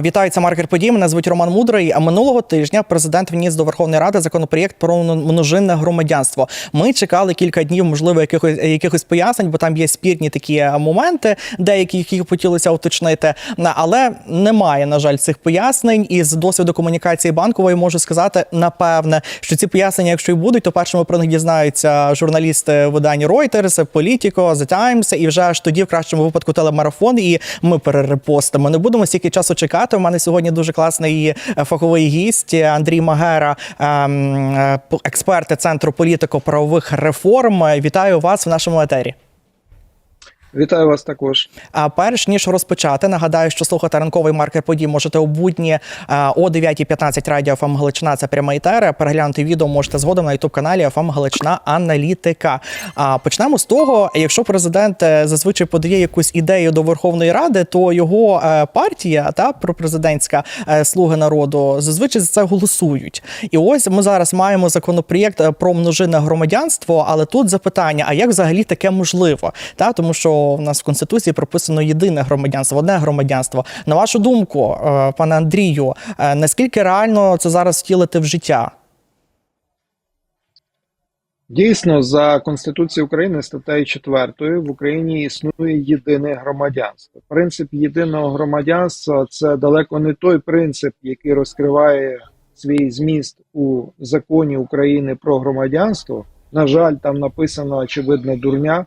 Вітаю, це маркер подій. Мене звуть Роман Мудрий. А минулого тижня президент вніс до Верховної Ради законопроєкт про множинне громадянство. Ми чекали кілька днів, можливо, якихось якихось пояснень, бо там є спірні такі моменти, деякі які хотілося уточнити. Але немає, на жаль, цих пояснень. І з досвіду комунікації банкової можу сказати, напевне, що ці пояснення, якщо й будуть, то першими про них дізнаються журналісти видання Reuters, Politico, The Times, і вже аж тоді, в кращому випадку, телемарафон. І ми перерепостимо. Не будемо стільки часу чекати. У мене сьогодні дуже класний е, фаховий гість Андрій Магера, ем, е, експерт центру політико-правових реформ. Вітаю вас в нашому етері. Вітаю вас також. А перш ніж розпочати, нагадаю, що слухати ранковий маркер подій можете у будні о 9.15 радіо ФМ Галичина. Це пряма етер. Переглянути відео можете згодом на ютуб каналі ФМ Галичина Аналітика. А почнемо з того, якщо президент е, зазвичай подає якусь ідею до Верховної Ради, то його е, партія та пропрезидентська е, слуги народу зазвичай за це голосують. І ось ми зараз маємо законопроєкт про множинне громадянство, але тут запитання: а як взагалі таке можливо? Та тому що в нас в конституції прописано єдине громадянство, одне громадянство. На вашу думку, е, пане Андрію, е, наскільки реально це зараз втілити в життя? Дійсно, за Конституцією України статтею 4 в Україні існує єдине громадянство. Принцип єдиного громадянства це далеко не той принцип, який розкриває свій зміст у законі України про громадянство. На жаль, там написано очевидна дурня,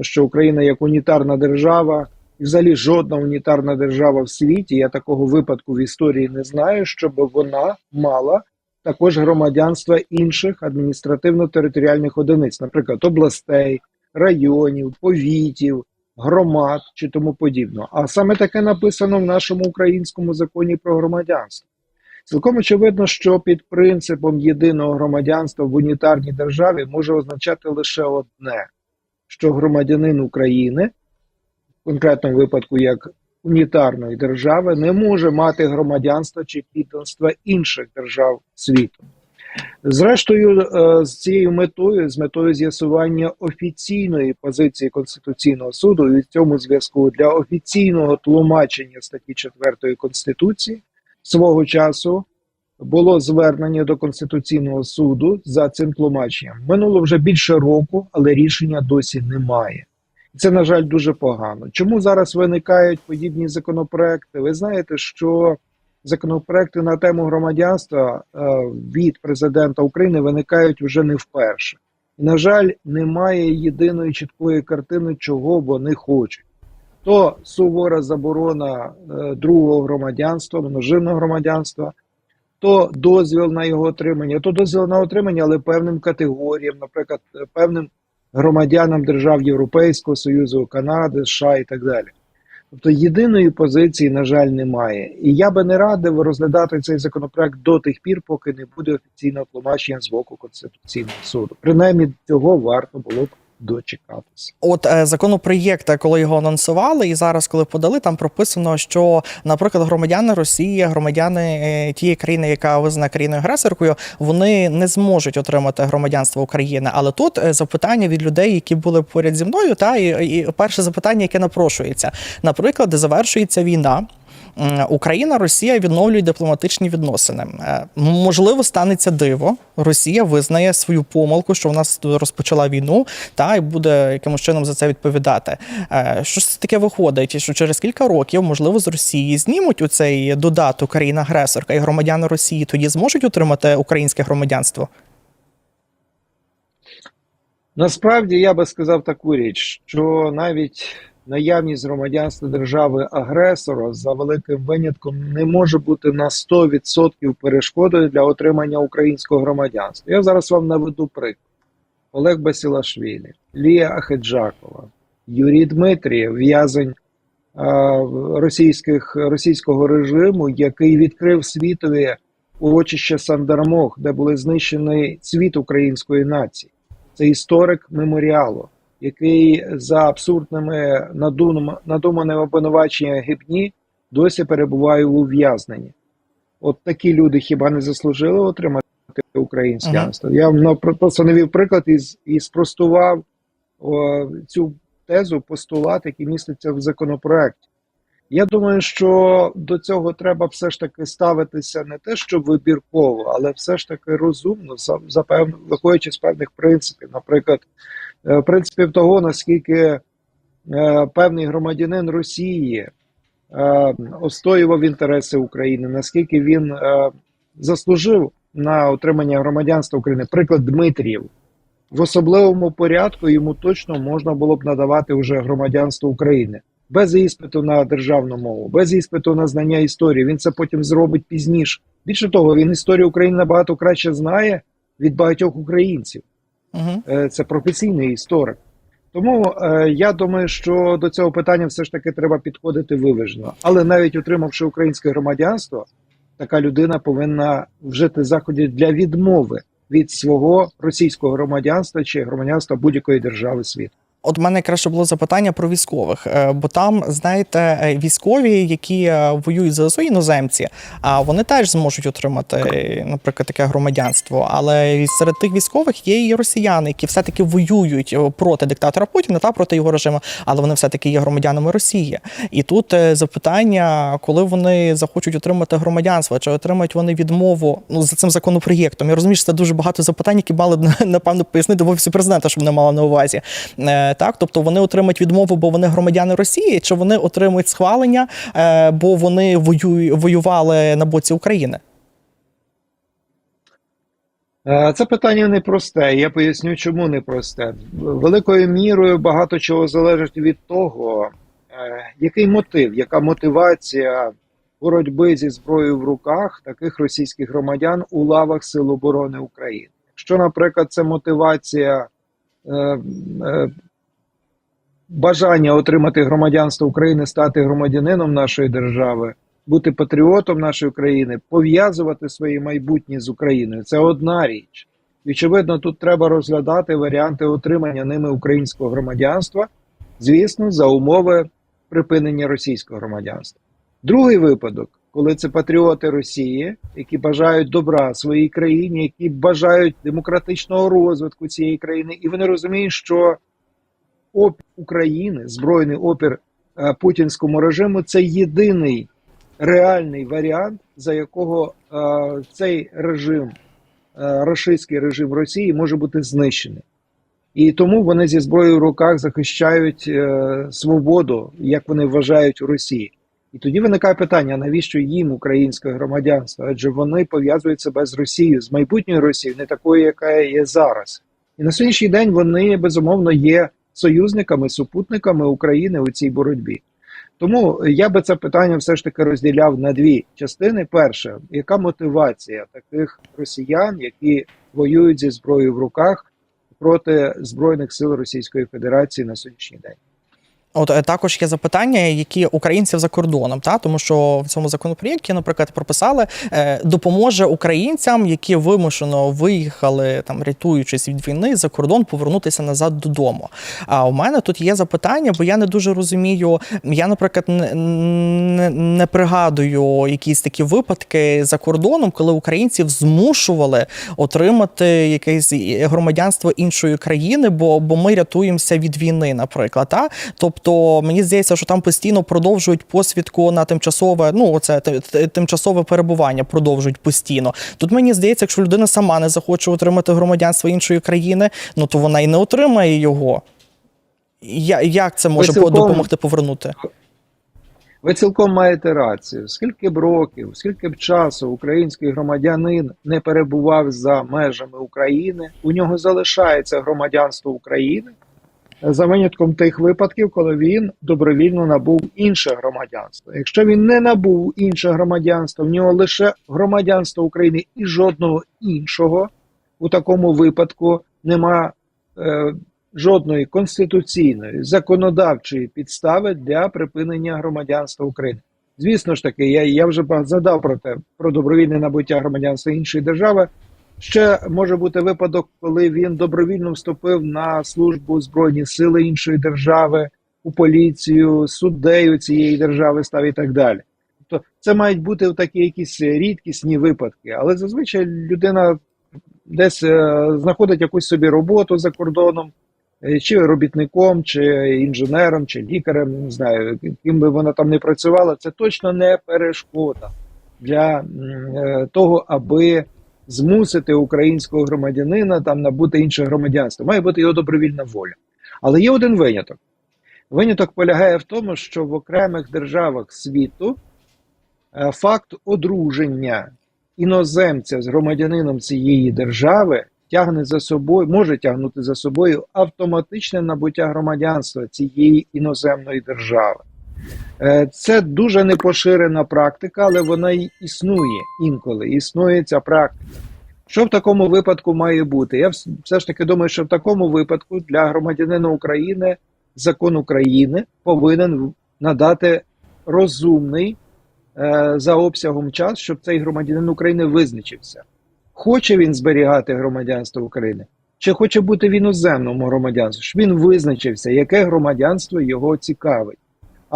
що Україна як унітарна держава, і взагалі жодна унітарна держава в світі. Я такого випадку в історії не знаю, щоб вона мала також громадянства інших адміністративно-територіальних одиниць, наприклад, областей, районів, повітів, громад чи тому подібного. А саме таке написано в нашому українському законі про громадянство. Цілком очевидно, що під принципом єдиного громадянства в унітарній державі може означати лише одне: що громадянин України, в конкретному випадку як унітарної держави, не може мати громадянства чи підданства інших держав світу. Зрештою, е, з цією метою, з метою з'ясування офіційної позиції Конституційного суду, і в цьому зв'язку для офіційного тлумачення статті 4 Конституції свого часу було звернення до Конституційного суду за цим тлумаченням. Минуло вже більше року, але рішення досі немає. Це, на жаль, дуже погано. Чому зараз виникають подібні законопроекти? Ви знаєте, що законопроекти на тему громадянства е, від президента України виникають вже не вперше. І, на жаль, немає єдиної чіткої картини, чого вони хочуть. То сувора заборона е, другого громадянства, множинного громадянства, то дозвіл на його отримання, то дозвіл на отримання, але певним категоріям, наприклад, певним громадянам держав Європейського Союзу, Канади, США і так далі. Тобто єдиної позиції, на жаль, немає. І я би не радив розглядати цей законопроект до тих пір, поки не буде офіційного тлумачення з боку Конституційного суду. Принаймні цього варто було б дочекатися. От е, законопроєкт, коли його анонсували, і зараз, коли подали, там прописано, що, наприклад, громадяни Росії, громадяни е, тієї країни, яка визнана країною агресоркою, вони не зможуть отримати громадянство України. Але тут е, запитання від людей, які були поряд зі мною, та і, і перше запитання, яке напрошується, наприклад, завершується війна. Україна, Росія відновлюють дипломатичні відносини. Е, Можливо, станеться диво. Росія визнає свою помилку, що вона с- розпочала війну, та й буде якимось чином за це відповідати. Е, Що ж це таке виходить? Що через кілька років, можливо, з Росії знімуть у цей додаток країна-агресорка і громадяни Росії тоді зможуть отримати українське громадянство? Насправді я би сказав таку річ, що навіть наявність громадянства держави агресора за великим винятком не може бути на 100% перешкодою для отримання українського громадянства. Я зараз вам наведу приклад: Олег Басілашвілі, Лія Ахеджакова, Юрій Дмитрієв, в'язень російських російського режиму, який відкрив світові урочище Сандармох, де були знищені цвіт української нації. Це історик меморіалу, який за абсурдними надуманими обвинуваченнями гибні досі перебуває у ув'язненні. От такі люди хіба не заслужили отримати українське? Я вам ну, просто навів приклад і, і спростував о, цю тезу, постулат, який міститься в законопроекті. Я думаю, що до цього треба все ж таки ставитися не те, що вибірково, але все ж таки розумно, за, за пев... виходячи з певних принципів. Наприклад, е, принципів того, наскільки е, певний громадянин Росії е, остоював інтереси України, наскільки він заслужив на отримання громадянства України. Приклад Дмитрієв. В особливому порядку йому точно можна було б надавати вже громадянство України без іспиту на державну мову, без іспиту на знання історії. Він це потім зробить пізніше. Більше того, він історію України набагато краще знає від багатьох українців. Е, Це професійний історик. Тому е, я думаю, що до цього питання все ж таки треба підходити виважено. Але навіть отримавши українське громадянство, така людина повинна вжити заходів для відмови від свого російського громадянства чи громадянства будь-якої держави світу. От мене краще було запитання про військових, е, бо там, знаєте, е, військові, які е, воюють за ЗСУ, іноземці, а вони теж зможуть отримати, наприклад, таке громадянство. Але серед тих військових є і росіяни, які все-таки воюють проти диктатора Путіна та проти його режиму, але вони все-таки є громадянами Росії. І тут запитання, коли вони захочуть отримати громадянство, чи отримають вони відмову ну за цим законопроєктом. Я розумію, що це дуже багато запитань, які мали напевно пояснити в офісі президента, щоб не мала на увазі. Так, тобто вони отримають відмову, бо вони громадяни Росії, чи вони отримують схвалення, е, бо вони воюють воювали на боці України. Е, Це питання непросте. Я поясню, чому непросте. Великою мірою багато чого залежить від того, е, який мотив, яка мотивація боротьби зі зброєю в руках таких російських громадян у лавах Сил оборони України. Якщо, наприклад, це мотивація бажання отримати громадянство України, стати громадянином нашої держави, бути патріотом нашої країни, пов'язувати своє майбутнє з Україною це одна річ. І, Очевидно, тут треба розглядати варіанти отримання ними українського громадянства, звісно, за умови припинення російського громадянства. Другий випадок, коли це патріоти Росії, які бажають добра своїй країні, які бажають демократичного розвитку цієї країни, і вони розуміють, що опір України, збройний опір е, путінському режиму це єдиний реальний варіант, за якого е, цей режим, е, рашистський режим Росії може бути знищений. І тому вони зі зброєю в руках захищають свободу, як вони вважають у Росії. І тоді виникає питання: навіщо їм українське громадянство? Адже вони пов'язують себе з Росією, з майбутньою Росією, не такою, яка є зараз. І на сьогоднішній день вони безумовно є союзниками, супутниками України у цій боротьбі. Тому я би це питання все ж таки розділяв на дві частини. Перше, яка мотивація таких росіян, які воюють зі зброєю в руках проти збройних сил Російської Федерації на сьогоднішній день? От е, також є запитання, які українців за кордоном, та тому що в цьому законопроєкті, наприклад, прописали, е, допоможе українцям, які вимушено виїхали там, рятуючись від війни за кордон, повернутися назад додому. А у мене тут є запитання, бо я не дуже розумію. Я, наприклад, не, не, не пригадую якісь такі випадки за кордоном, коли українців змушували отримати якесь громадянство іншої країни, бо, бо ми рятуємося від війни, наприклад. Та? Тобто то мені здається, що там постійно продовжують посвідку на тимчасове, ну це тимчасове перебування, продовжують постійно. Тут мені здається, якщо людина сама не захоче отримати громадянство іншої країни, ну то вона і не отримає його. Я, Як це може цілком... допомогти повернути? Ви цілком маєте рацію. Скільки б років, скільки б часу український громадянин не перебував за межами України, у нього залишається громадянство України за винятком тих випадків, коли він добровільно набув інше громадянство. Якщо він не набув інше громадянство, в нього лише громадянство України і жодного іншого, у такому випадку нема е, жодної конституційної законодавчої підстави для припинення громадянства України. Звісно ж таки, я я вже задав про те про добровільне набуття громадянства іншої держави. Ще може бути випадок, коли він добровільно вступив на службу збройні сили іншої держави, у поліцію, суддею цієї держави став і так далі. Тобто це мають бути такі якісь рідкісні випадки, але зазвичай людина десь е, знаходить якусь собі роботу за кордоном, е, чи робітником, чи інженером, чи лікарем, не знаю, ким би вона там не працювала, це точно не перешкода для е, того, аби змусити українського громадянина там набути інше громадянство. Має бути його добровільна воля. Але є один виняток. Виняток полягає в тому, що в окремих державах світу е, факт одруження іноземця з громадянином цієї держави тягне за собою, може тягнути за собою автоматичне набуття громадянства цієї іноземної держави. Е, Це дуже непоширена практика, але вона й існує інколи. Існує ця практика. Що в такому випадку має бути? Я все ж таки думаю, що в такому випадку для громадянина України закон України повинен надати розумний е, за обсягом час, щоб цей громадянин України визначився. Хоче він зберігати громадянство України, чи хоче бути в іноземному громадянстві, щоб він визначився, яке громадянство його цікавить.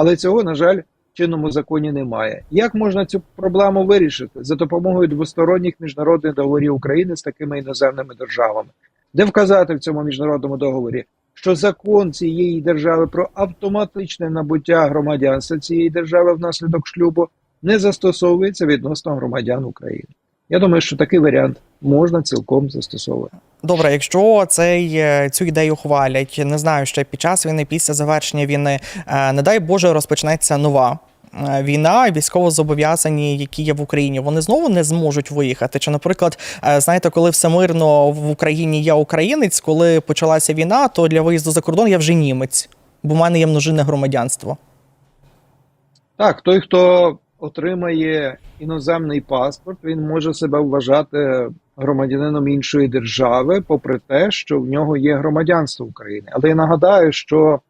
Але цього, на жаль, в чинному законі немає. Як можна цю проблему вирішити за допомогою двосторонніх міжнародних договорів України з такими іноземними державами, де вказати в цьому міжнародному договорі, що закон цієї держави про автоматичне набуття громадянства цієї держави внаслідок шлюбу не застосовується відносно громадян України. Я думаю, що такий варіант можна цілком застосовувати. Добре, якщо цей е, цю ідею хвалять, не знаю, ще під час війни, після завершення війни, е, не дай Боже, розпочнеться нова. е, Війна, військовозобов'язані, які є в Україні, вони знову не зможуть виїхати. Чи, наприклад, знаєте, коли все мирно в Україні я українець, коли почалася війна, то для виїзду за кордон я вже німець, бо в мене є множинне громадянство. Так, той, хто отримає іноземний паспорт, він може себе вважати громадянином іншої держави, попри те, що в нього є громадянство України. Але я нагадаю, що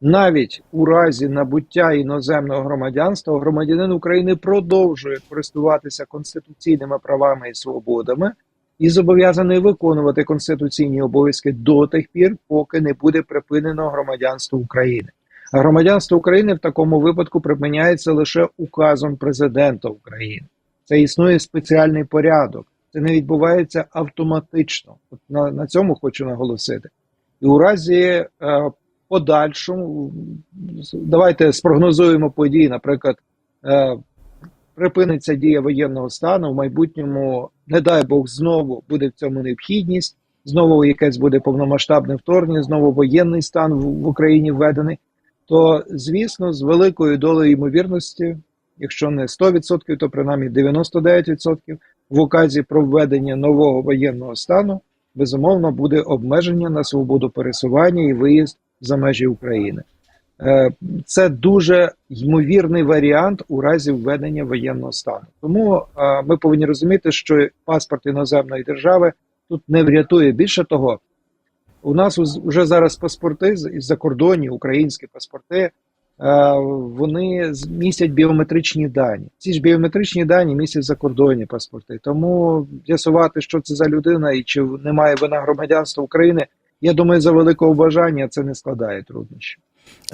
навіть у разі набуття іноземного громадянства громадянин України продовжує користуватися конституційними правами і свободами і зобов'язаний виконувати конституційні обов'язки до тих пір, поки не буде припинено громадянство України. Громадянство України в такому випадку припиняється лише указом президента України. Це існує спеціальний порядок. Це не відбувається автоматично. От на, на цьому хочу наголосити. І у разі е, подальшому, давайте спрогнозуємо події, наприклад, е, припиниться дія воєнного стану, в майбутньому, не дай Бог, знову буде в цьому необхідність, знову якесь буде повномасштабне вторгнення, знову воєнний стан в Україні введений то звісно, з великою долею ймовірності, якщо не 100%, то принаймні 99% в указі про введення нового воєнного стану безумовно буде обмеження на свободу пересування і виїзд за межі України. Е, Це дуже ймовірний варіант у разі введення воєнного стану. Тому е, ми повинні розуміти, що паспорт іноземної держави тут не врятує. Більше того, у нас вже зараз паспорти з за кордонів, українські паспорти, е, вони містять біометричні дані. Ці ж біометричні дані містять закордонні паспорти. Тому з'ясувати, що це за людина і чи немає вона громадянства України, я думаю, за великого бажання це не складає труднощів.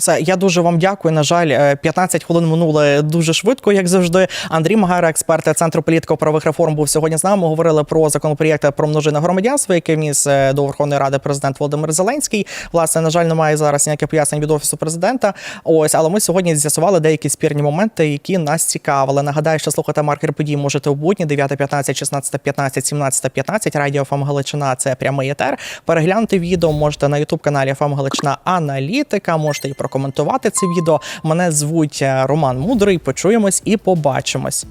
Все, я дуже вам дякую. На жаль, е, 15 хвилин минули дуже швидко, як завжди. Андрій Магара, експерт центру політико-правових реформ, був сьогодні з нами. Говорили про законопроєкт про множинне громадянство, який вніс е, до Верховної Ради президент Володимир Зеленський. Власне, на жаль, немає зараз ніяких пояснень від офісу президента. Ось, але ми сьогодні з'ясували деякі спірні моменти, які нас цікавили. Нагадаю, що слухати маркер подій можете у будні 9.15, 16.15, 17.15. Радіо ФМ Галичина це прямий етер. Переглянути відео можете на Ютуб каналі ФМ Галичина Аналітика. Можете і прокоментувати це відео. Мене звуть е, Роман Мудрий. Почуємось і побачимось.